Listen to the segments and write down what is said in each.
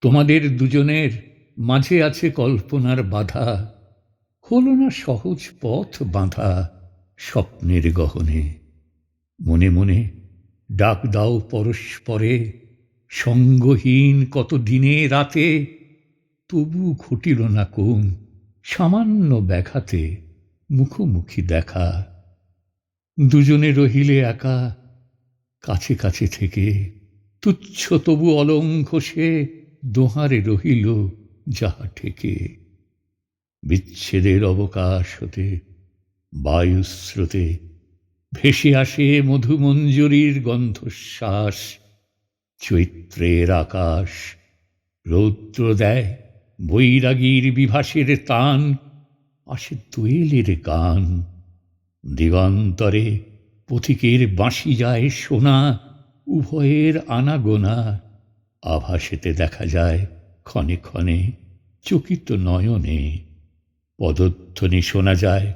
তোমাদের দুজনের মাঝে আছে কল্পনার বাধা। হলো না সহজ পথ বাঁধা স্বপ্নের গহনে। মনে মনে ডাক দাও পরস্পরে, সঙ্গহীন কত দিনে রাতে। তবু ঘটিল না কোন সামান্য ব্যাঘাতে মুখোমুখি দেখা। দুজনে রহিলে একা, কাছে কাছে থেকে, তুচ্ছ তবু অলঙ্ঘ সে দোহারে রহিল যাহা ঠেকে। বিচ্ছেদের অবকাশ হতে, বায়ুস্রোতে ভেসে আসে মধুমঞ্জরির গন্ধশ্বাস। চৈত্রের আকাশ রৌদ্র দেয় বৈরাগীর বিভাসের তান। আসে দোয়েলের গান। দিগন্তরে পথিকের বাঁশি যায় সোনা, উভয়ের আনাগোনা। আভাসেতে দেখা যায় ক্ষণে ক্ষণে চকিত নয়নে। পদধ্বনি শোনা যায়,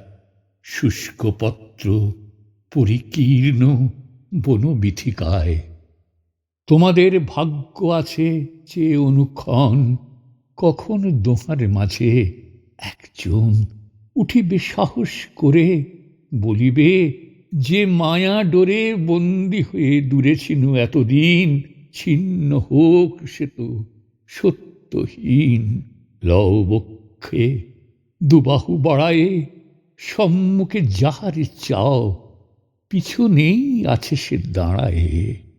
শুষ্ক পত্র পরিকীর্ণ বনবিথিকায়। তোমাদের ভাগ্য আছে যে অনুক্ষণ কখন দোহার মাঝে একজন উঠিবে সাহস করে, বলিবে, যে মায়া ডোরে বন্দি হয়ে দূরে ছিল এতদিন ছিন্ন হোক সে তো সত্যহীন লবক্ষে। দুবাহু বাড়ায়ে সম্মুখে যাহারে চাও পিছনেই আছে সে দাঁড়ায়ে।